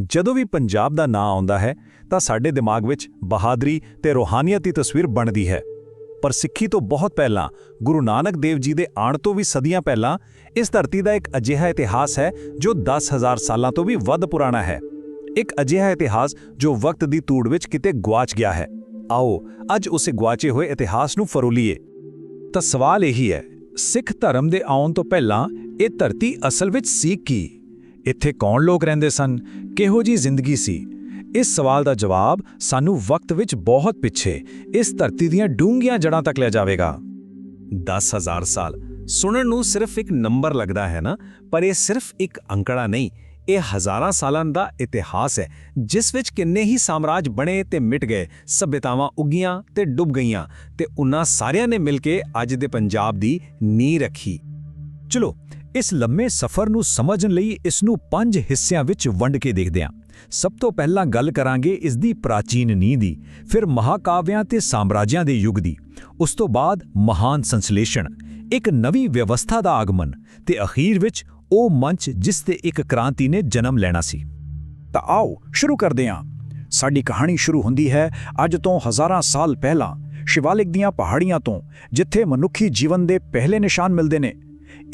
ਜਦੋਂ ਵੀ ਪੰਜਾਬ ਦਾ ਨਾਂ ਆਉਂਦਾ ਹੈ, ਤਾਂ ਸਾਡੇ ਦਿਮਾਗ ਵਿੱਚ ਬਹਾਦਰੀ ਤੇ ਰੋਹਾਨੀਅਤ ਦੀ ਤਸਵੀਰ ਬਣਦੀ ਹੈ। ਪਰ ਸਿੱਖੀ ਤੋਂ ਬਹੁਤ ਪਹਿਲਾਂ, ਗੁਰੂ ਨਾਨਕ ਦੇਵ ਜੀ ਦੇ ਆਉਣ ਤੋਂ ਵੀ ਸਦੀਆਂ ਪਹਿਲਾਂ, ਇਸ ਧਰਤੀ ਦਾ ਇੱਕ ਅਜਿਹਾ ਇਤਿਹਾਸ ਹੈ ਜੋ 10000 ਸਾਲਾਂ ਤੋਂ ਵੀ ਵੱਧ ਪੁਰਾਣਾ ਹੈ। ਇੱਕ ਅਜਿਹਾ ਇਤਿਹਾਸ ਜੋ ਵਕਤ ਦੀ ਤੂੜ ਵਿੱਚ ਕਿਤੇ ਗਵਾਚ ਗਿਆ ਹੈ। ਆਓ, ਅੱਜ ਉਸੇ ਗਵਾਚੇ ਹੋਏ ਇਤਿਹਾਸ ਨੂੰ ਫਰੋਲੀਏ। ਤਾਂ ਸਵਾਲ ਇਹੀ ਹੈ, ਸਿੱਖ ਧਰਮ ਦੇ ਆਉਣ ਤੋਂ ਪਹਿਲਾਂ ਇਹ ਧਰਤੀ ਅਸਲ ਵਿੱਚ ਸੀ ਕੀ? ਇੱਥੇ ਕੌਣ ਲੋਕ ਰਹਿੰਦੇ ਸਨ? ਕਿਹੋ ਜੀ ਜ਼ਿੰਦਗੀ ਸੀ? ਇਸ ਸਵਾਲ ਦਾ ਜਵਾਬ ਸਾਨੂੰ ਵਕਤ ਵਿੱਚ ਬਹੁਤ ਪਿੱਛੇ ਇਸ ਧਰਤੀ ਦੀਆਂ ਡੂੰਘੀਆਂ ਜੜ੍ਹਾਂ ਤੱਕ ਲੈ ਜਾਵੇਗਾ। 10000 ਸਾਲ। ਸੁਣਨ ਨੂੰ ਸਿਰਫ ਇੱਕ ਨੰਬਰ ਲੱਗਦਾ ਹੈ ਨਾ? ਪਰ ਇਹ ਸਿਰਫ ਇੱਕ ਅੰਕੜਾ ਨਹੀਂ। ਇਹ ਹਜ਼ਾਰਾਂ ਸਾਲਾਂ ਦਾ ਇਤਿਹਾਸ ਹੈ, ਜਿਸ ਵਿੱਚ ਕਿੰਨੇ ਹੀ ਸਾਮਰਾਜ ਬਣੇ ਤੇ ਮਿਟ ਗਏ ਸਭਿਤਾਵਾਂ ਉੱਗੀਆਂ ਤੇ ਡੁੱਬ ਗਈਆਂ, ਤੇ ਉਹਨਾਂ ਸਾਰਿਆਂ ਨੇ ਮਿਲ ਕੇ ਅੱਜ ਦੇ ਪੰਜਾਬ ਦੀ ਨੀਂਹ ਰੱਖੀ। ਚਲੋ ਇਸ ਲੰਮੇ ਸਫ਼ਰ ਨੂੰ ਸਮਝਣ ਲਈ ਇਸ ਨੂੰ ਪੰਜ ਹਿੱਸਿਆਂ ਵਿੱਚ ਵੰਡ ਕੇ ਦੇਖਦੇ ਹਾਂ। ਸਭ ਤੋਂ ਪਹਿਲਾਂ ਗੱਲ ਕਰਾਂਗੇ ਇਸ ਦੀ ਪ੍ਰਾਚੀਨ ਨੀਂਹ ਦੀ, ਫਿਰ ਮਹਾਕਾਵਿਆਂ ਤੇ ਸਾਮਰਾਜਿਆਂ ਦੇ ਯੁੱਗ ਦੀ। ਉਸ ਤੋਂ ਬਾਅਦ ਮਹਾਨ ਸੰਸਲੇਸ਼ਣ, ਇੱਕ ਨਵੀਂ ਵਿਵਸਥਾ ਦਾ ਆਗਮਨ ਤੇ ਅਖੀਰ ਵਿੱਚ ਉਹ ਮੰਚ ਜਿਸ ਤੇ ਇੱਕ ਕ੍ਰਾਂਤੀ ਨੇ ਜਨਮ ਲੈਣਾ ਸੀ। ਤਾਂ ਆਓ ਸ਼ੁਰੂ ਕਰਦੇ ਹਾਂ। ਸਾਡੀ ਕਹਾਣੀ ਸ਼ੁਰੂ ਹੁੰਦੀ ਹੈ ਅੱਜ ਤੋਂ ਹਜ਼ਾਰਾਂ ਸਾਲ ਪਹਿਲਾਂ ਸ਼ਿਵਾਲਿਕ ਦੀਆਂ ਪਹਾੜੀਆਂ ਤੋਂ, ਜਿੱਥੇ ਮਨੁੱਖੀ ਜੀਵਨ ਦੇ ਪਹਿਲੇ ਨਿਸ਼ਾਨ ਮਿਲਦੇ ਨੇ।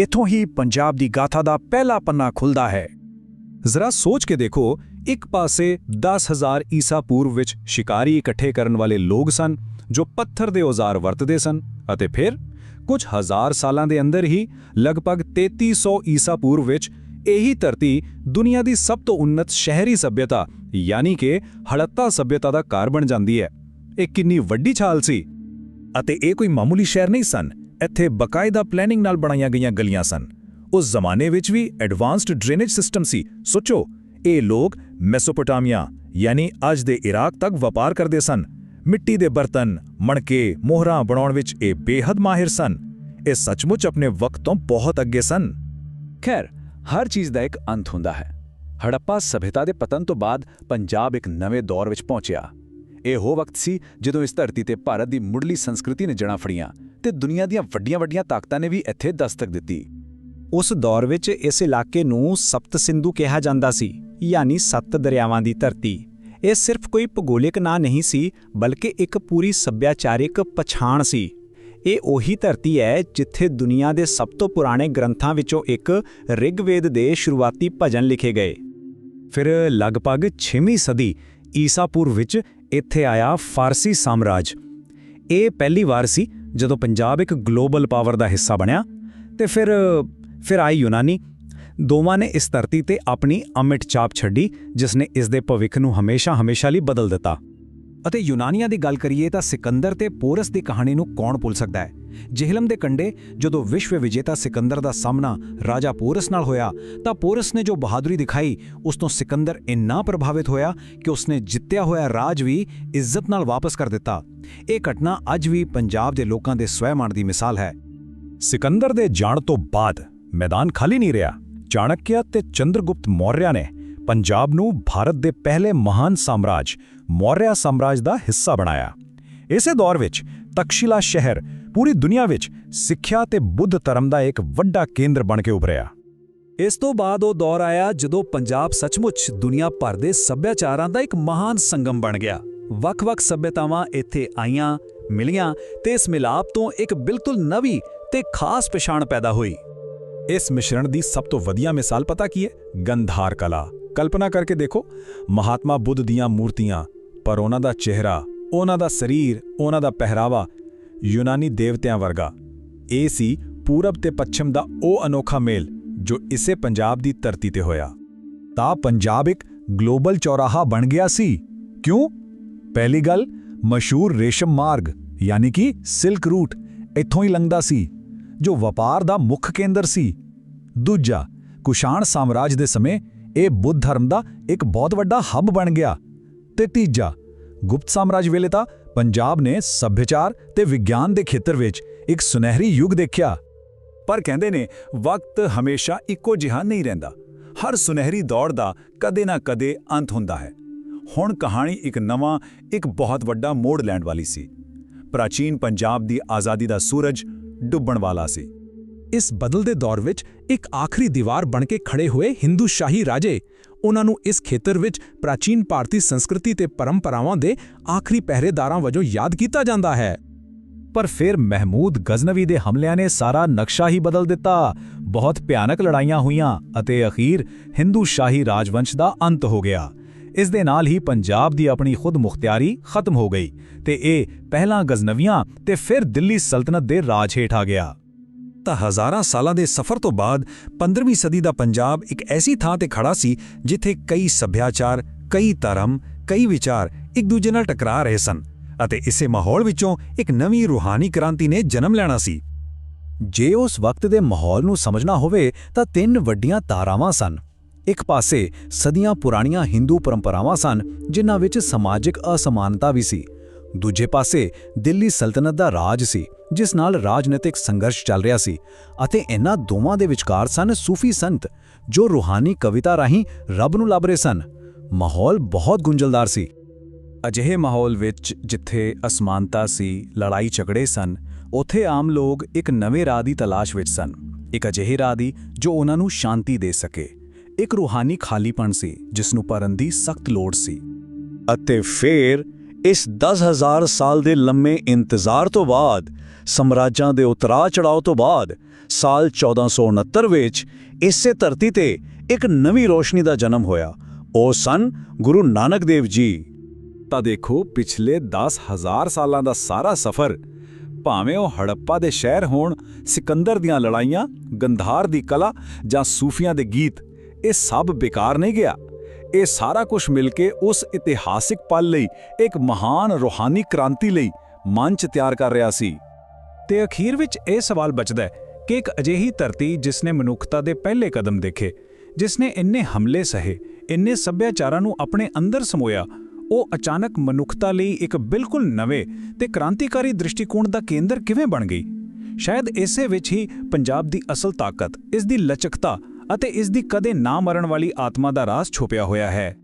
ਇੱਥੋਂ ਹੀ ਪੰਜਾਬ ਦੀ ਗਾਥਾ ਦਾ ਪਹਿਲਾ ਪੰਨਾ ਖੁੱਲਦਾ ਹੈ। ਜ਼ਰਾ ਸੋਚ ਕੇ ਦੇਖੋ, ਇੱਕ ਪਾਸੇ 10000 ਈਸਾ ਪੂਰਵ ਵਿੱਚ ਸ਼ਿਕਾਰੀ ਇਕੱਠੇ ਕਰਨ ਵਾਲੇ ਲੋਕ ਸਨ, ਜੋ ਪੱਥਰ ਦੇ ਔਜ਼ਾਰ ਵਰਤਦੇ ਸਨ, ਅਤੇ ਫਿਰ ਕੁਝ ਹਜ਼ਾਰ ਸਾਲਾਂ ਦੇ ਅੰਦਰ ਹੀ ਲਗਭਗ 3300 ਈਸਾ ਪੂਰਵ ਵਿੱਚ ਇਹੀ ਧਰਤੀ ਦੁਨੀਆ ਦੀ ਸਭ ਤੋਂ ਉੱਨਤ ਸ਼ਹਿਰੀ ਸਭਿਅਤਾ, ਯਾਨੀ ਕਿ ਹੜੱਤਾ ਸਭਿਅਤਾ ਦਾ ਘਰ ਬਣ ਜਾਂਦੀ ਹੈ। ਇਹ ਕਿੰਨੀ ਵੱਡੀ ਛਾਲ ਸੀ। ਅਤੇ ਇਹ ਕੋਈ ਮਾਮੂਲੀ ਸ਼ਹਿਰ ਨਹੀਂ ਸਨ। ਇੱਥੇ ਬਕਾਇਦਾ ਪਲੈਨਿੰਗ ਨਾਲ ਬਣਾਈਆਂ ਗਈਆਂ ਗਲੀਆਂ ਸਨ। ਉਸ ਜ਼ਮਾਨੇ ਵਿੱਚ ਵੀ ਐਡਵਾਂਸਡ ਡਰੇਨੇਜ ਸਿਸਟਮ ਸੀ। ਸੋਚੋ, ਇਹ ਲੋਕ ਮੈਸੋਪੋਟਾਮੀਆ ਯਾਨੀ ਅੱਜ ਦੇ ਇਰਾਕ ਤੱਕ ਵਪਾਰ ਕਰਦੇ ਸਨ। ਮਿੱਟੀ ਦੇ ਬਰਤਨ, ਮਣਕੇ, ਮੋਹਰਾਂ ਬਣਾਉਣ ਵਿੱਚ ਇਹ ਬੇਹੱਦ ਮਾਹਿਰ ਸਨ। ਇਹ ਸੱਚਮੁੱਚ ਆਪਣੇ ਵਕਤ ਤੋਂ ਬਹੁਤ ਅੱਗੇ ਸਨ। ਖੈਰ, ਹਰ ਚੀਜ਼ ਦਾ ਇੱਕ ਅੰਤ ਹੁੰਦਾ ਹੈ। ਹੜੱਪਾ ਸਭਿਅਤਾ ਦੇ ਪਤਨ ਤੋਂ ਬਾਅਦ ਪੰਜਾਬ ਇੱਕ ਨਵੇਂ ਦੌਰ ਵਿੱਚ ਪਹੁੰਚਿਆ। ਇਹ ਉਹ ਵਕਤ ਸੀ ਜਦੋਂ ਇਸ ਧਰਤੀ ਤੇ ਭਾਰਤ ਦੀ ਮੁੱਢਲੀ ਸੰਸਕ੍ਰਿਤੀ ਨੇ ਜੜ੍ਹਾਂ ਫੜੀਆਂ। ਤੇ ਦੁਨੀਆ ਦੀਆਂ ਵੱਡੀਆਂ-ਵੱਡੀਆਂ ਤਾਕਤਾਂ ਨੇ ਵੀ ਇੱਥੇ ਦਸਤਕ ਦਿੱਤੀ। ਉਸ ਦੌਰ ਵਿੱਚ ਇਸ ਇਲਾਕੇ ਨੂੰ ਸਪਤ ਸਿੰਧੂ ਕਿਹਾ ਜਾਂਦਾ ਸੀ, ਯਾਨੀ ਸੱਤ ਦਰਿਆਵਾਂ ਦੀ ਧਰਤੀ। ਇਹ ਸਿਰਫ ਕੋਈ ਭੂਗੋਲਿਕ ਨਾਂ ਨਹੀਂ ਸੀ, ਬਲਕਿ ਇੱਕ ਪੂਰੀ ਸੱਭਿਆਚਾਰਿਕ ਪਛਾਣ ਸੀ। ਇਹ ਉਹੀ ਧਰਤੀ ਹੈ ਜਿੱਥੇ ਦੁਨੀਆ ਦੇ ਸਭ ਤੋਂ ਪੁਰਾਣੇ ਗ੍ਰੰਥਾਂ ਵਿੱਚੋਂ ਇੱਕ ਰਿਗਵੇਦ ਦੇ ਸ਼ੁਰੂਆਤੀ ਭਜਨ ਲਿਖੇ ਗਏ। ਫਿਰ ਲਗਭਗ 6ਵੀਂ ਸਦੀ ਈਸਾ ਵਿੱਚ ਇੱਥੇ ਆਇਆ ਫਾਰਸੀ ਸਾਮਰਾਜ। ਇਹ ਪਹਿਲੀ ਵਾਰ ਸੀ ਜਦੋਂ ਪੰਜਾਬ ਇੱਕ ਗਲੋਬਲ ਪਾਵਰ ਦਾ ਹਿੱਸਾ ਬਣਿਆ ਤੇ ਫਿਰ ਫਿਰ ਆਈ ਯੂਨਾਨੀ। ਦੋਵਾਂ ਨੇ ਇਸ ਧਰਤੀ ਤੇ ਆਪਣੀ ਅਮਿਟ ਛਾਪ ਛੱਡੀ, ਜਿਸ ਨੇ ਇਸ ਦੇ ਭਵਿੱਖ ਨੂੰ ਹਮੇਸ਼ਾ-ਹਮੇਸ਼ਾ ਲਈ ਬਦਲ ਦਿੱਤਾ। ਅਤੇ ਯੂਨਾਨੀਆਂ ਦੀ ਗੱਲ ਕਰੀਏ ਤਾਂ ਸਿਕੰਦਰ ਤੇ ਪੋਰਸ ਦੀ ਕਹਾਣੀ ਨੂੰ ਕੌਣ ਭੁੱਲ ਸਕਦਾ ਹੈ? ਜੇਹਲਮ ਦੇ ਕੰਡੇ ਜਦੋਂ ਵਿਸ਼ਵ ਵਿਜੇਤਾ ਸਿਕੰਦਰ ਦਾ ਸਾਹਮਣਾ ਰਾਜਾ ਪੋਰਸ ਨਾਲ ਹੋਇਆ, ਤਾਂ ਪੋਰਸ ਨੇ ਜੋ ਬਹਾਦਰੀ ਦਿਖਾਈ, ਉਸ ਤੋਂ ਸਿਕੰਦਰ ਇੰਨਾ ਪ੍ਰਭਾਵਿਤ ਹੋਇਆ ਕਿ ਉਸਨੇ ਜਿੱਤਿਆ ਹੋਇਆ ਰਾਜ ਵੀ ਇੱਜ਼ਤ ਨਾਲ ਵਾਪਸ ਕਰ ਦਿੱਤਾ। ਇਹ ਘਟਨਾ ਅੱਜ ਵੀ ਪੰਜਾਬ ਦੇ ਲੋਕਾਂ ਦੇ ਸਵੈਮਾਨ ਦੀ ਮਿਸਾਲ ਹੈ। ਸਿਕੰਦਰ ਦੇ ਜਾਣ ਤੋਂ ਬਾਅਦ ਮੈਦਾਨ ਖਾਲੀ ਨਹੀਂ ਰਿਹਾ। ਚਾਣਕਿਆ ਤੇ ਚੰਦਰਗੁਪਤ ਮੌਰਿਆ ਨੇ ਪੰਜਾਬ ਨੂੰ ਭਾਰਤ ਦੇ ਪਹਿਲੇ ਮਹਾਨ ਸਾਮਰਾਜ, ਮੌਰਿਆ ਸਾਮਰਾਜ ਦਾ ਹਿੱਸਾ ਬਣਾਇਆ। ਇਸੇ ਦੌਰ ਵਿੱਚ ਤਕਸ਼ਿਲਾ ਸ਼ਹਿਰ ਪੂਰੀ ਦੁਨੀਆ ਵਿੱਚ ਸਿੱਖਿਆ ਤੇ ਬੁੱਧ ਧਰਮ ਦਾ ਇੱਕ ਵੱਡਾ ਕੇਂਦਰ ਬਣ ਕੇ ਉਭਰਿਆ। ਇਸ ਤੋਂ ਬਾਅਦ ਉਹ ਦੌਰ ਆਇਆ ਜਦੋਂ ਪੰਜਾਬ ਸੱਚਮੁੱਚ ਦੁਨੀਆ ਭਰ ਦੇ ਸੱਭਿਆਚਾਰਾਂ ਦਾ ਇੱਕ ਮਹਾਨ ਸੰਗਮ ਬਣ ਗਿਆ। ਵੱਖ-ਵੱਖ ਸੱਭਿਅਤਾਵਾਂ ਇੱਥੇ ਆਈਆਂ, ਮਿਲੀਆਂ ਤੇ ਇਸ ਮਿਲਾਪ ਤੋਂ ਇੱਕ ਬਿਲਕੁਲ ਨਵੀਂ ਤੇ ਖਾਸ ਪਛਾਣ ਪੈਦਾ ਹੋਈ। ਇਸ ਮਿਸ਼ਰਣ ਦੀ ਸਭ ਤੋਂ ਵਧੀਆ ਮਿਸਾਲ ਪਤਾ ਕੀ ਹੈ? ਗੰਧਾਰ ਕਲਾ। ਕਲਪਨਾ ਕਰਕੇ ਦੇਖੋ, ਮਹਾਤਮਾ ਬੁੱਧ ਦੀਆਂ ਮੂਰਤੀਆਂ, ਪਰ ਉਹਨਾਂ ਦਾ ਚਿਹਰਾ, ਉਹਨਾਂ ਦਾ ਸਰੀਰ, ਉਹਨਾਂ ਦਾ ਪਹਿਰਾਵਾ ਯੂਨਾਨੀ ਦੇਵਤਿਆਂ ਵਰਗਾ। ਇਹ ਸੀ ਪੂਰਬ ਤੇ ਪੱਛਮ ਦਾ ਉਹ ਅਨੋਖਾ ਮੇਲ ਜੋ ਇਸੇ ਪੰਜਾਬ ਦੀ ਧਰਤੀ ਤੇ ਹੋਇਆ। ਤਾਂ ਪੰਜਾਬ ਇੱਕ ਗਲੋਬਲ ਚੌਰਾਹਾ ਬਣ ਗਿਆ ਸੀ। ਕਿਉਂ? ਪਹਿਲੀ ਗੱਲ, ਮਸ਼ਹੂਰ ਰੇਸ਼ਮ ਮਾਰਗ, ਯਾਨੀ ਕਿ ਸਿਲਕ ਰੂਟ, ਇੱਥੋਂ ਹੀ ਲੰਘਦਾ ਸੀ, ਜੋ ਵਪਾਰ ਦਾ ਮੁੱਖ ਕੇਂਦਰ ਸੀ। ਦੂਜਾ, ਕੁਸ਼ਾਣ ਸਾਮਰਾਜ ਦੇ ਸਮੇਂ ਇਹ ਬੁੱਧ ਧਰਮ ਦਾ ਇੱਕ ਬਹੁਤ ਵੱਡਾ ਹੱਬ ਬਣ ਗਿਆ। ਤੇ ਤੀਜਾ, ਗੁਪਤ ਸਾਮਰਾਜ ਵੇਲੇ ਤਾਂ ਪੰਜਾਬ ਨੇ ਸੱਭਿਆਚਾਰ ਤੇ ਵਿਗਿਆਨ ਦੇ ਖੇਤਰ ਵਿੱਚ ਇੱਕ ਸੁਨਹਿਰੀ ਯੁੱਗ ਦੇਖਿਆ। ਪਰ ਕਹਿੰਦੇ ਨੇ, ਵਕਤ ਹਮੇਸ਼ਾ ਇੱਕੋ ਜਿਹਾ ਨਹੀਂ ਰਹਿੰਦਾ। ਹਰ ਸੁਨਹਿਰੀ ਦੌੜ ਦਾ ਕਦੇ ਨਾ ਕਦੇ ਅੰਤ ਹੁੰਦਾ ਹੈ। ਹੁਣ ਕਹਾਣੀ ਇੱਕ ਨਵਾਂ, ਇੱਕ ਬਹੁਤ ਵੱਡਾ ਮੋੜ ਲੈਣ ਵਾਲੀ ਸੀ। ਪ੍ਰਾਚੀਨ ਪੰਜਾਬ ਦੀ ਆਜ਼ਾਦੀ ਦਾ ਸੂਰਜ ਡੁੱਬਣ ਵਾਲਾ ਸੀ। ਇਸ ਬਦਲਦੇ ਦੌਰ ਵਿੱਚ ਇੱਕ ਆਖਰੀ ਦੀਵਾਰ ਬਣ ਕੇ ਖੜੇ ਹੋਏ ਹਿੰਦੂ ਸ਼ਾਹੀ ਰਾਜੇ ਉਹਨਾਂ ਨੂੰ ਇਸ ਖੇਤਰ ਵਿੱਚ ਪ੍ਰਾਚੀਨ ਭਾਰਤੀ ਸੰਸਕ੍ਰਿਤੀ ਤੇ ਪਰੰਪਰਾਵਾਂ ਦੇ ਆਖਰੀ ਪਹਿਰੇਦਾਰਾਂ ਵਜੋਂ ਯਾਦ ਕੀਤਾ ਜਾਂਦਾ ਹੈ। ਪਰ ਫਿਰ ਮਹਿਮੂਦ ਗਜ਼ਨਵੀ ਦੇ ਹਮਲਿਆਂ ਨੇ ਸਾਰਾ ਨਕਸ਼ਾ ਹੀ ਬਦਲ ਦਿੱਤਾ। ਬਹੁਤ ਭਿਆਨਕ ਲੜਾਈਆਂ ਹੋਈਆਂ ਅਤੇ ਅਖੀਰ ਹਿੰਦੂ ਸ਼ਾਹੀ ਰਾਜਵੰਸ਼ ਦਾ ਅੰਤ ਹੋ ਗਿਆ। ਇਸ ਦੇ ਨਾਲ ਹੀ ਪੰਜਾਬ ਦੀ ਆਪਣੀ ਖੁਦ ਮੁਖਤਿਆਰੀ ਖਤਮ ਹੋ ਗਈ ਤੇ ਇਹ ਪਹਿਲਾਂ ਗਜ਼ਨਵੀਆਂ ਤੇ ਫਿਰ ਦਿੱਲੀ ਸਲਤਨਤ ਦੇ ਰਾਜ ਹੇਠ ਆ ਗਿਆ। ਤਾਂ ਹਜ਼ਾਰਾਂ ਸਾਲਾਂ ਦੇ ਸਫ਼ਰ ਤੋਂ ਬਾਅਦ 15ਵੀਂ ਸਦੀ ਦਾ ਪੰਜਾਬ ਇੱਕ ਐਸੀ ਥਾਂ ਤੇ ਖੜਾ ਸੀ ਜਿੱਥੇ ਕਈ ਸੱਭਿਆਚਾਰ, ਕਈ ਧਰਮ, ਕਈ ਵਿਚਾਰ ਇੱਕ ਦੂਜੇ ਨਾਲ ਟਕਰਾ ਰਹੇ ਸਨ ਅਤੇ ਇਸੇ ਮਾਹੌਲ ਵਿੱਚੋਂ ਇੱਕ ਨਵੀਂ ਰੂਹਾਨੀ ਕ੍ਰਾਂਤੀ ਨੇ ਜਨਮ ਲੈਣਾ ਸੀ। ਜੇ ਉਸ ਵਕਤ ਦੇ ਮਾਹੌਲ ਨੂੰ ਸਮਝਣਾ ਹੋਵੇ ਤਾਂ ਤਿੰਨ ਵੱਡੀਆਂ ਤਾਰਾਵਾਂ ਸਨ। ਇੱਕ ਪਾਸੇ ਸਦੀਆਂ ਪੁਰਾਣੀਆਂ ਹਿੰਦੂ ਪਰੰਪਰਾਵਾਂ ਸਨ, ਜਿਨ੍ਹਾਂ ਵਿੱਚ ਸਮਾਜਿਕ ਅਸਮਾਨਤਾ ਵੀ ਸੀ। ਦੂਜੇ ਪਾਸੇ ਦਿੱਲੀ ਸਲਤਨਤ ਦਾ ਰਾਜ ਸੀ, ਜਿਸ ਨਾਲ ਰਾਜਨੀਤਿਕ ਸੰਘਰਸ਼ ਚੱਲ ਰਿਹਾ ਸੀ ਅਤੇ ਇਹਨਾਂ ਦੋਵਾਂ ਦੇ ਵਿਚਕਾਰ ਸਨ ਸੂਫੀ ਸੰਤ, ਜੋ ਰੂਹਾਨੀ ਕਵਿਤਾ ਰਾਹੀਂ ਰੱਬ ਨੂੰ ਲੱਭ ਰਹੇ ਸਨ। ਮਾਹੌਲ ਬਹੁਤ ਗੁੰਝਲਦਾਰ ਸੀ। ਅਜਿਹੇ ਮਾਹੌਲ ਵਿੱਚ ਜਿੱਥੇ ਅਸਮਾਨਤਾ ਸੀ, ਲੜਾਈ ਝਗੜੇ ਸਨ, ਉੱਥੇ ਆਮ ਲੋਕ ਇੱਕ ਨਵੇਂ ਰਾਹ ਦੀ ਤਲਾਸ਼ ਵਿੱਚ ਸਨ, ਇੱਕ ਅਜਿਹੇ ਰਾਹ ਦੀ ਜੋ ਉਹਨਾਂ ਨੂੰ ਸ਼ਾਂਤੀ ਦੇ ਸਕੇ। ਇੱਕ ਰੂਹਾਨੀ ਖਾਲੀਪਣ ਸੀ, ਜਿਸ ਨੂੰ ਭਰਨ ਦੀ ਸਖਤ ਲੋੜ ਸੀ। ਅਤੇ ਫਿਰ ਇਸ 10000 ਸਾਲ ਦੇ ਲੰਮੇ ਇੰਤਜ਼ਾਰ ਤੋਂ ਬਾਅਦ, ਸਮਰਾਜਾਂ ਦੇ ਉਤਰਾਅ ਚੜਾਓ ਤੋਂ ਬਾਅਦ, ਸਾਲ 1469 ਵਿੱਚ ਇਸੇ ਧਰਤੀ ਤੇ ਇੱਕ ਨਵੀਂ ਰੋਸ਼ਨੀ ਦਾ ਜਨਮ ਹੋਇਆ। ਉਹ ਸਨ ਗੁਰੂ ਨਾਨਕ ਦੇਵ ਜੀ। ਤਾਂ ਦੇਖੋ, ਪਿਛਲੇ 10000 ਸਾਲਾਂ ਦਾ ਸਾਰਾ ਸਫ਼ਰ। ਭਾਵੇਂ ਉਹ ਹੜੱਪਾ ਦੇ ਸ਼ਹਿਰ ਹੋਣ, ਸਿਕੰਦਰ ਦੀਆਂ ਲੜਾਈਆਂ, ਗੰਧਾਰ ਦੀ ਕਲਾ ਜਾਂ ਸੂਫੀਆਂ ਦੇ ਗੀਤ, ਇਹ ਸਭ ਬੇਕਾਰ ਨਹੀਂ ਗਿਆ। ਇਹ ਸਾਰਾ ਕੁਝ ਮਿਲ ਕੇ ਉਸ ਇਤਿਹਾਸਿਕ ਪਲ ਲਈ, ਇੱਕ ਮਹਾਨ ਰੂਹਾਨੀ ਕ੍ਰਾਂਤੀ ਲਈ ਮੰਚ ਤਿਆਰ ਕਰ ਰਿਹਾ ਸੀ। ਤੇ ਅਖੀਰ ਵਿੱਚ ਇਹ ਸਵਾਲ ਬਚਦਾ ਹੈ ਕਿ ਇੱਕ ਅਜਿਹੀ ਧਰਤੀ ਜਿਸ ਨੇ ਮਨੁੱਖਤਾ ਦੇ ਪਹਿਲੇ ਕਦਮ ਦੇਖੇ, ਜਿਸ ਨੇ ਇੰਨੇ ਹਮਲੇ ਸਹੇ, ਇੰਨੇ ਸੱਭਿਆਚਾਰਾਂ ਨੂੰ ਆਪਣੇ ਅੰਦਰ ਸਮੋਇਆ, ਉਹ ਅਚਾਨਕ ਮਨੁੱਖਤਾ ਲਈ ਇੱਕ ਬਿਲਕੁਲ ਨਵੇਂ ਤੇ ਕ੍ਰਾਂਤੀਕਾਰੀ ਦ੍ਰਿਸ਼ਟੀਕੋਣ ਦਾ ਕੇਂਦਰ ਕਿਵੇਂ ਬਣ ਗਈ? ਸ਼ਾਇਦ ਇਸੇ ਵਿੱਚ ਹੀ ਪੰਜਾਬ ਦੀ ਅਸਲ ਤਾਕਤ, ਇਸ ਦੀ ਲਚਕਤਾ ਅਤੇ ਇਸ ਦੀ ਕਦੇ ਨਾ ਮਰਨ ਵਾਲੀ ਆਤਮਾ ਦਾ ਰਾਜ਼ ਛੁਪਿਆ ਹੋਇਆ ਹੈ।